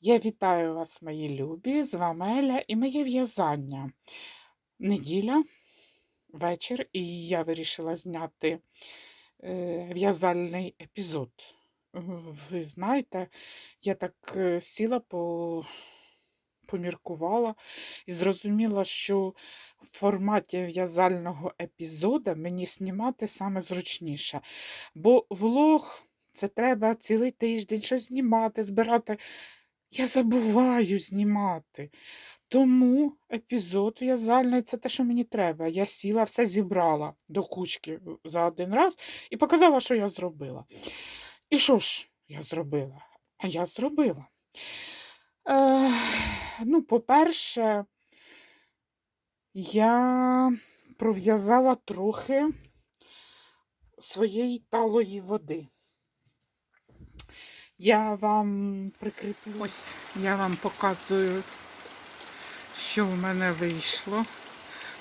Я вітаю вас, мої любі, з вами Еля і моє в'язання. Неділя, вечір, і я вирішила зняти е, в'язальний епізод. Ви знаєте, я так е, сіла, по, поміркувала і зрозуміла, що в форматі в'язального епізоду мені знімати саме зручніше. Бо влог це треба цілий тиждень щось знімати, збирати. Я забуваю знімати. Тому епізод в'язальний це те, що мені треба. Я сіла, все зібрала до кучки за один раз і показала, що я зробила. І що ж я зробила? А я зробила. Е, ну, по-перше, я пров'язала трохи своєї талої води. Я вам прикріплю. Ось я вам показую, що в мене вийшло.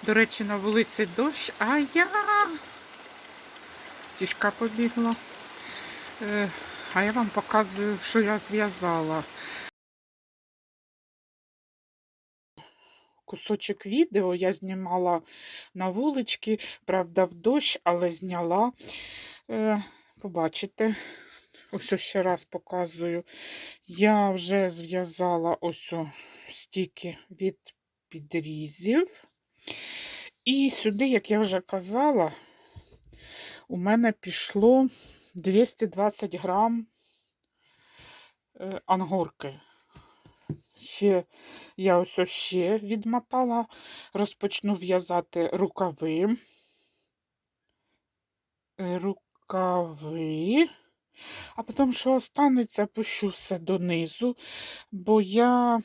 До речі, на вулиці дощ, а я тішка побігла. Е, А я вам показую, що я зв'язала. Кусочок відео я знімала на вулички, правда, в дощ, але зняла. Е, Побачите. Ось ще раз показую. Я вже зв'язала ось стільки від підрізів. І сюди, як я вже казала, у мене пішло 220 грам е, ангорки. Ще я ось ще відмотала, розпочну в'язати рукави. Е, Рукави. А потім, що останеться, пущу все донизу, бо я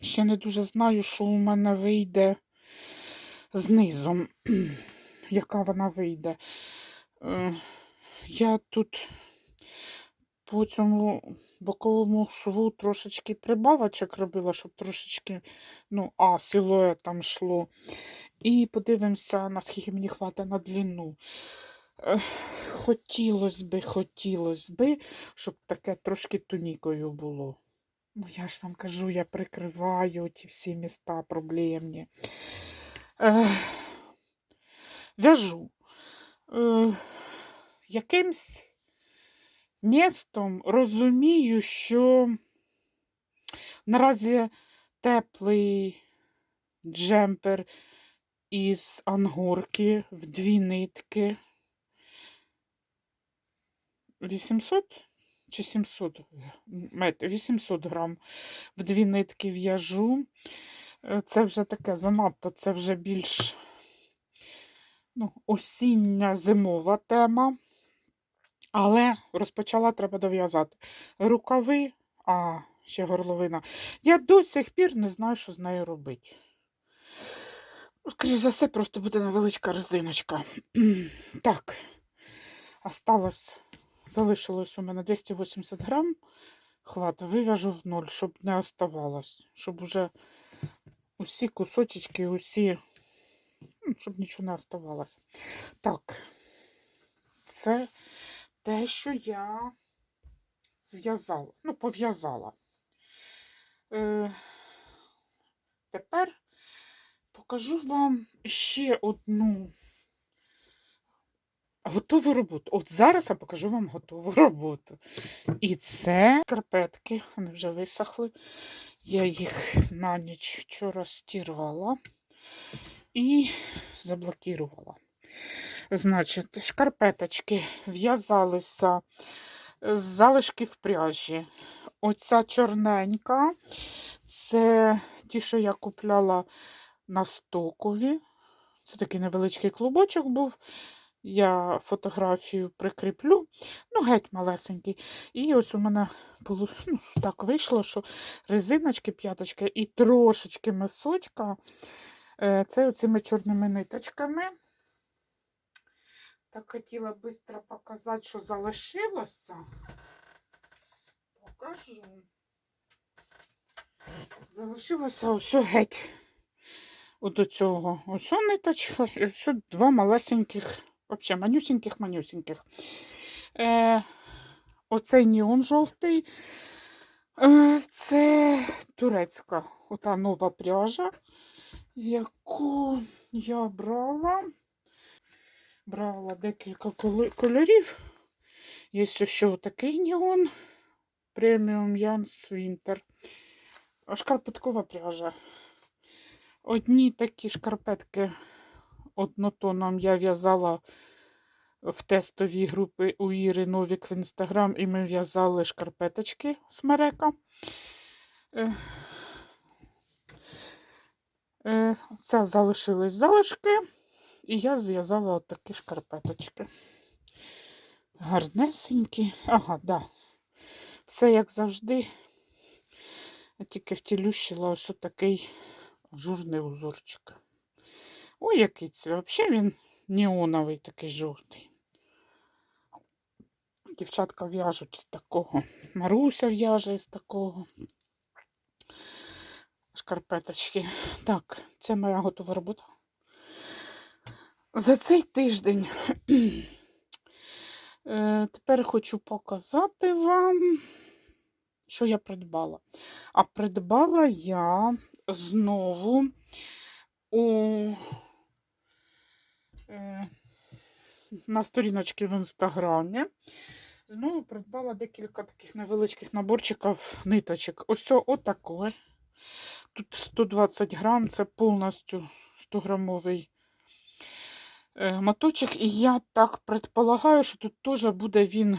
ще не дуже знаю, що у мене вийде знизу, яка вона вийде. Е, Я тут по цьому боковому шву трошечки прибавочок робила, щоб трошечки, ну, а, силует там йшло. І подивимося, наскільки мені хватить на длину. Хотілося би, хотілося би, щоб таке трошки тунікою було. Ну, я ж вам кажу, я прикриваю ті всі міста проблемні. Е, В'яжу. Е, Якимсь містом розумію, що наразі теплий джемпер із ангорки в дві нитки. 800 чи 700 800 грам в дві нитки в'яжу. Е, Це вже таке занадто, це вже більш ну, осіння зимова тема. Але розпочала треба дов'язати. Рукави, а ще горловина. Я до сих пір не знаю, що з нею робити. Ну, Скоріше за все, просто буде невеличка резиночка. так, осталось Залишилось у мене 280 грам. Хвата, вив'яжу в ноль, щоб не оставалось. Щоб уже усі кусочки, усі, ну, щоб нічого не оставалось. Так, це те, що я зв'язала, ну, пов'язала. Е, Тепер покажу вам ще одну. Готову роботу. От зараз я покажу вам готову роботу. І це карпетки, вони вже висохли. Я їх на ніч вчора стирала і заблокувала. Значить, шкарпеточки в'язалися з залишків пряжі. Оця чорненька, це ті, що я купляла на стокові. Це такий невеличкий клубочок був. Я фотографію прикріплю, ну, геть малесенький. І ось у мене було, ну, так вийшло, що резиночки, п'яточки і трошечки мисочка. е, Це оцими чорними ниточками. Так хотіла швидко показати, що залишилося. Покажу. Залишилося ось геть. От до цього. Ось ниточка і ось два малесеньких. Взагалі, манюсіньких-манюсіньких. Е, Оцей неон жовтий. Е, Це турецька ота нова пряжа, яку я брала. Брала декілька кольорів. Є ще такий неон преміум Янс Вінтер. Шкарпеткова пряжа. Одні такі шкарпетки однотоном я в'язала в тестовій групи у Іри Новік в інстаграм, і ми в'язали шкарпеточки з Марека. Е, е, Це залишились залишки, і я зв'язала отакі шкарпеточки. Гарнесенькі. Ага, да. Все як завжди. Я тільки втілющила ось отакий журний узорчик. Ой, який це. Взагалі він неоновий такий жовтий. Дівчатка в'яжуть з такого. Маруся в'яже з такого. Шкарпеточки. Так, це моя готова робота. За цей тиждень. Е, Тепер хочу показати вам, що я придбала. А придбала я знову у на сторіночці в інстаграмі. Знову придбала декілька таких невеличких наборчиків ниточок. Ось отакий. Тут 120 грам, це повністю 100 грамовий е, моточок. І я так предполагаю, що тут теж буде він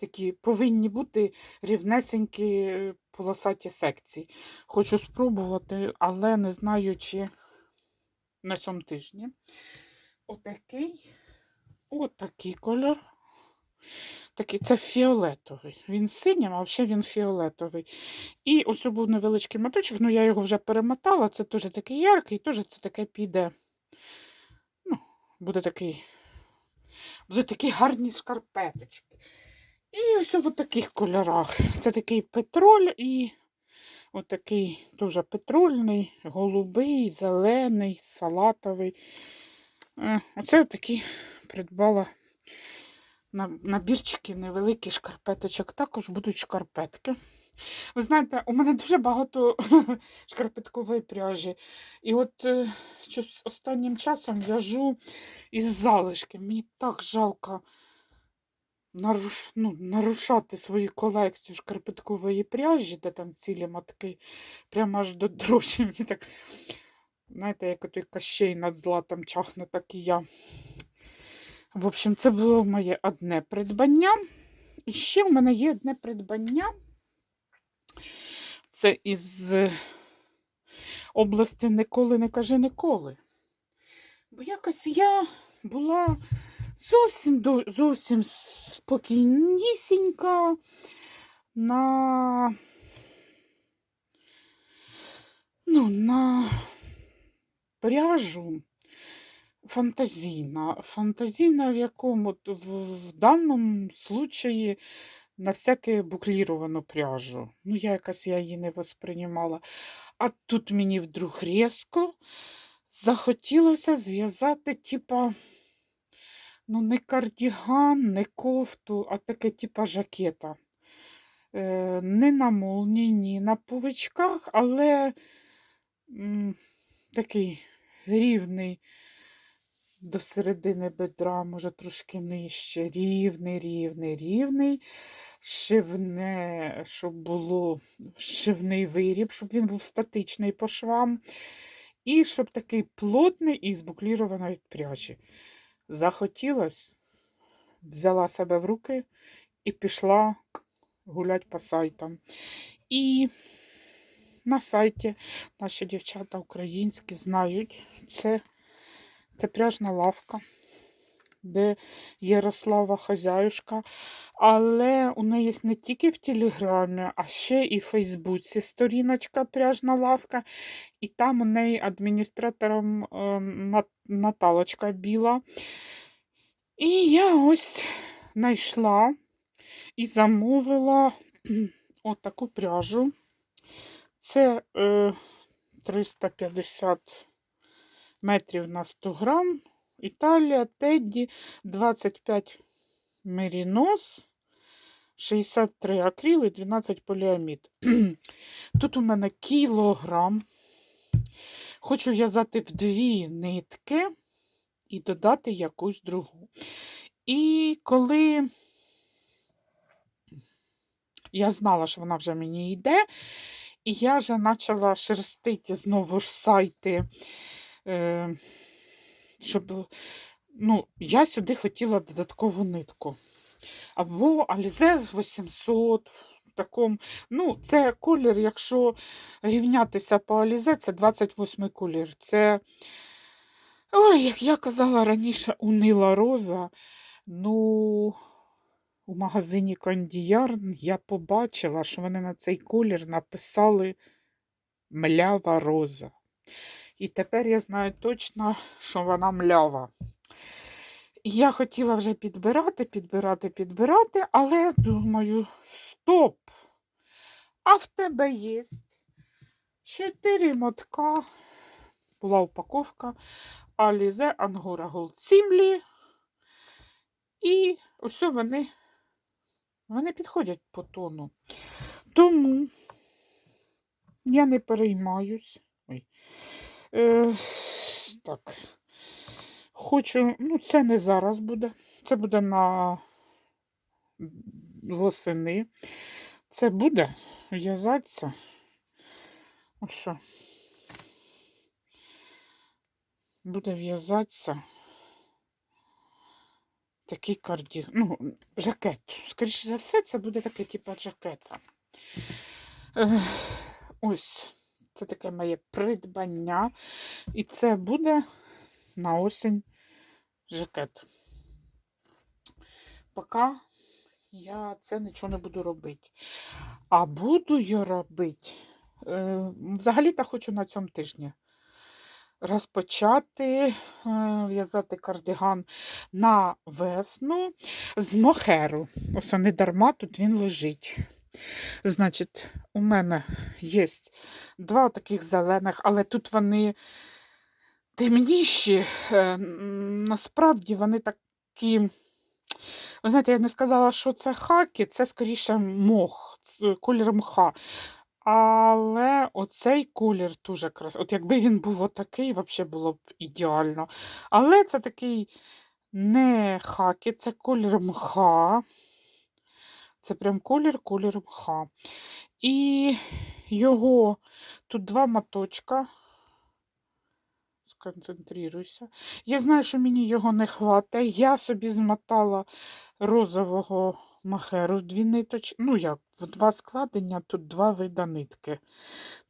такі повинні бути рівнесенькі е, полосаті секції. Хочу спробувати, але не знаю, чи на цьому тижні. Отакий, отакий кольор. Такий, це фіолетовий. Він синім, а взагалі він фіолетовий. І ось був невеличкий моточок, ну я його вже перемотала. Це теж такий яркий, теж це таке піде. Ну, буде такий. Буде такі гарні шкарпеточки. І ось в таких кольорах. Це такий петроль і отакий дуже петрольний, голубий, зелений, салатовий. Е, Оце такі придбала набірчики невеликий шкарпеточок. Також будуть шкарпетки. Ви знаєте, у мене дуже багато шкарпеткової пряжі. І от е, щось останнім часом в'яжу із залишки. Мені так жалко наруш... ну, нарушати свою колекцію шкарпеткової пряжі, де там цілі матки, прямо аж до дрожі. Мені так, знаєте, як той кащей над златом чахне, так і я. В общем, це було моє одне придбання. І ще в мене є одне придбання. Це із е, області ніколи не кажи ніколи. Бо якось я була зовсім зовсім спокійнісінька на, ну, на пряжу фантазійна. Фантазійна, в якому в, даному случаї на всяке букліровану пряжу. Ну, я якась я її не восприймала. А тут мені вдруг різко захотілося зв'язати, типа, ну, не кардіган, не кофту, а таке, типа, жакета. Е, не на молні, ні на пувичках, але м, такий рівний до середини бедра, може трошки нижче. Рівний, рівний, рівний. Шивне, щоб було шивний виріб, щоб він був статичний по швам. І щоб такий плотний і з буклірованої пряжі. Захотілось, взяла себе в руки і пішла гулять по сайтам. І на сайті наші дівчата українські знають, це, це пряжна лавка, де Ярослава хазяюшка. Але у неї є не тільки в Телеграмі, а ще і в Фейсбуці сторіночка пряжна лавка. І там у неї адміністратором е, Наталочка біла. І я ось знайшла і замовила отаку пряжу. Це е, 350 метрів на 100 грам. Італія, Тедді, 25 мерінос. 63 акрил і 12 поліамід. Тут у мене кілограм. Хочу в'язати в дві нитки і додати якусь другу. І коли я знала, що вона вже мені йде, і я вже почала шерстити знову ж сайти, е, щоб ну, я сюди хотіла додаткову нитку. Або Alize 800 в такому. Ну, це колір, якщо рівнятися по Alize, це 28 колір. Це, ой, як я казала раніше, унила роза. Ну, у магазині Кондіяр я побачила, що вони на цей колір написали млява роза. І тепер я знаю точно, що вона млява. Я хотіла вже підбирати, підбирати, підбирати, але думаю, стоп! А в тебе є чотири мотка. Була упаковка Alize Angora Gold Simli. І ось вони, вони підходять по тону. Тому я не переймаюсь. Ой. Е, так. Хочу, ну, це не зараз буде. Це буде на восени. Це буде в'язатися. Ось. Буде в'язатися такий карді... ну, жакет. Скоріше за все, це буде таке, типу, жакета. Ось, це таке моє придбання. І це буде на осінь жакет. Поки я це нічого не буду робити. А буду я робити. Е, Взагалі-то хочу на цьому тижні розпочати е, в'язати кардиган на весну з мохеру. Ось не дарма тут він лежить. Значить, у мене є два таких зелених, але тут вони темніші. Е, Насправді вони такі. Ви знаєте, я не сказала, що це хаки, це скоріше мох, колір мха. Але оцей колір дуже красивий. От якби він був отакий, взагалі було б ідеально. Але це такий не хаки, це колір мха. Це прям колір, колір мха. І його тут два моточка. Сконцентруюся. Я знаю, що мені його не хватить. Я собі змотала розового махеру дві ниточки. Ну, як, в два складення, тут два вида нитки.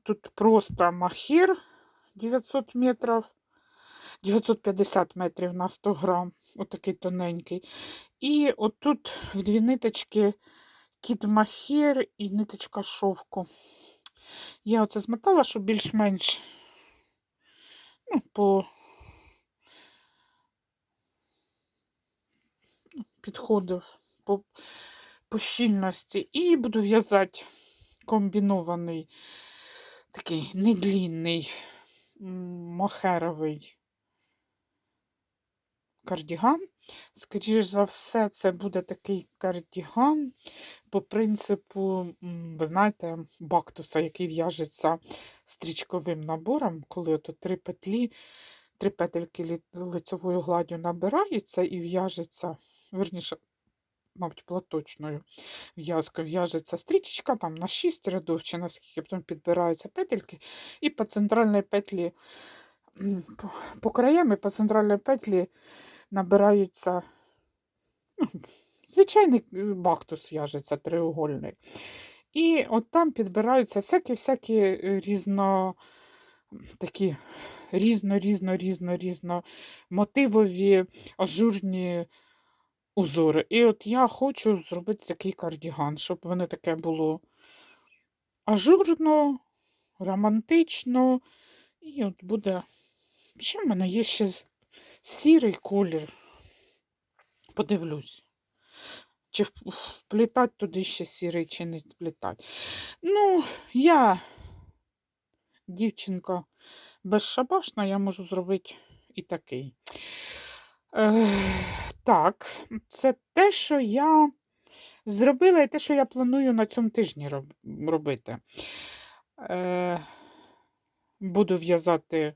Тут просто махір 900 метрів, 950 метрів на 100 грам, отакий тоненький. І отут в дві ниточки кіт махір і ниточка шовку. Я оце змотала, щоб більш-менш ну, по ну, підходив по, по щільності. І буду в'язати комбінований, такий недлінний м, мохеровий кардіган. Скоріше за все, це буде такий кардіган по принципу, ви знаєте, бактуса, який в'яжеться стрічковим набором, коли ото три петлі, три петельки лицевою гладдю набирається і в'яжеться, верніше, мабуть, платочною в'язкою в'яжеться стрічечка там на 6 рядів чи наскільки, потім підбираються петельки, і по центральній петлі, по краям і по центральній петлі набираються. Звичайний е, бактус в'яжеться треугольний. І от там підбираються всякі-всякі е, різно такі різно, різно, різно, різно мотивові, ажурні узори. І от я хочу зробити такий кардіган, щоб воно таке було ажурно, романтично. І от буде. Ще в мене є ще сірий колір. Подивлюсь. Чи вп- вплітати туди ще сірий, чи не вплітати. Ну, я дівчинка безшабашна, я можу зробити і такий. Так, це те, що я Зробила і те, що я планую на цьому тижні робити. Е, буду в'язати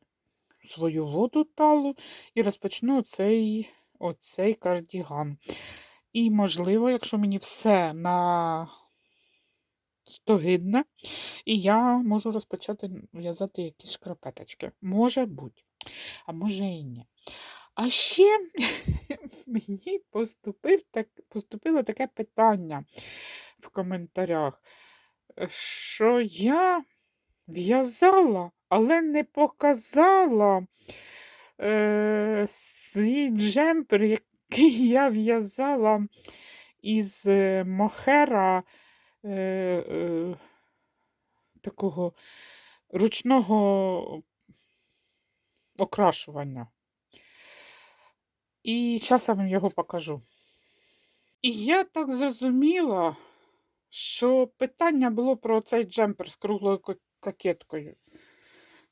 свою воду талу і розпочну оцей, оцей кардіган. І, можливо, якщо мені все на стогидне, і я можу розпочати в'язати якісь шкарпеточки. Може бути, а може і ні. А ще мені поступив так, поступило таке питання в коментарях, що я в'язала, але не показала е, свій джемпер, який я в'язала із е, мохера е, е, такого ручного окрашування. І я вам його покажу. І я так зрозуміла, що питання було про цей джемпер з круглою кокеткою.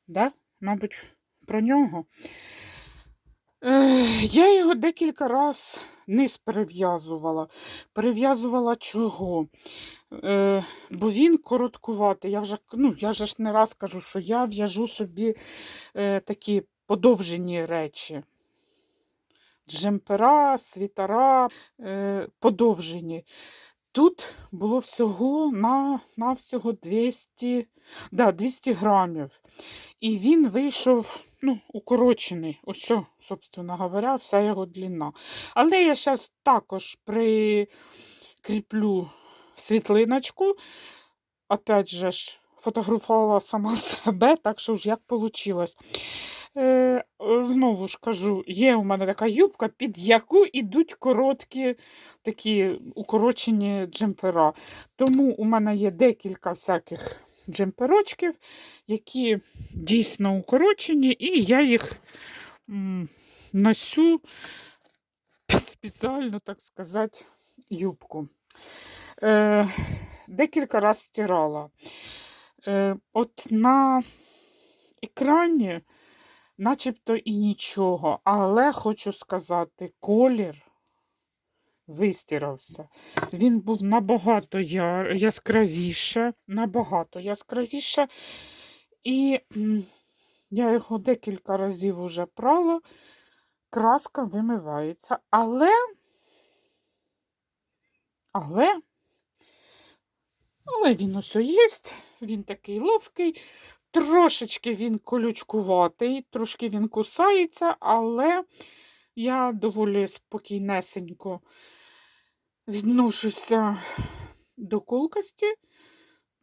Да? Мабуть, про нього. Е, я його декілька разів низ перев'язувала. Перев'язувала чого? Е, бо він короткуватий. Я вже, ну, я ж не раз кажу, що я в'яжу собі е, такі подовжені речі. Джемпера, світера, е, подовжені. Тут було всього на, на всього 200, да, 200 грамів. І він вийшов ну, укорочений. Ось, собственно говоря, вся його длина. Але я зараз також прикріплю світлиночку. Опять же ж, фотографувала сама себе, так що ж як вийшло. Е, е, знову ж кажу, є у мене така юбка, під яку йдуть короткі такі укорочені джемпера. Тому у мене є декілька всяких джемперочків, які дійсно укорочені, і я їх м, носю спеціально, так сказати, юбку. Е, декілька разів стирала. Е, от на екрані начебто і нічого, але хочу сказати, колір вистирався. Він був набагато яскравіше, набагато яскравіше. І я його декілька разів уже прала, краска вимивається. Але, але, але він ось є, він такий ловкий. Трошечки він колючкуватий, трошки він кусається, але я доволі спокійнесенько відношуся до колкості.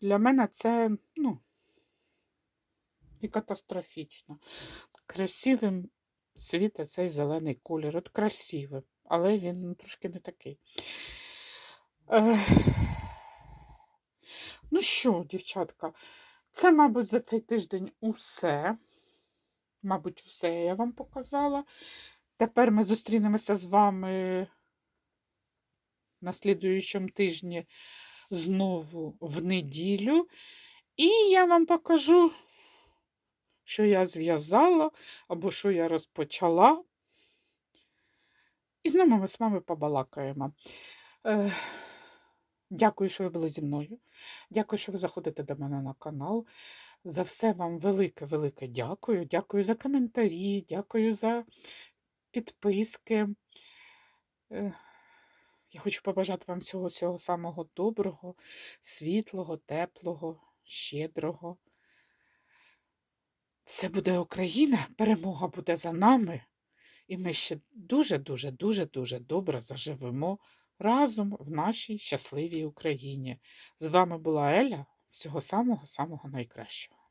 Для мене це, ну, і катастрофічно. Красивим світа цей зелений колір. От красивим, але він ну, трошки не такий. Ех. Ну що, дівчатка, це, мабуть, за цей тиждень усе. Мабуть, усе я вам показала. Тепер ми зустрінемося з вами на слідуючому тижні знову в неділю. І я вам покажу, що я зв'язала або що я розпочала. І знову ми з вами побалакаємо. Дякую, що ви були зі мною. Дякую, що ви заходите до мене на канал. За все вам велике-велике дякую. Дякую за коментарі, дякую за підписки. Е, Я хочу побажати вам всього всього самого доброго, світлого, теплого, щедрого. Все буде Україна, перемога буде за нами, і ми ще дуже-дуже, дуже, дуже добре заживемо разом в нашій щасливій Україні. З вами була Еля. Всього самого-самого найкращого.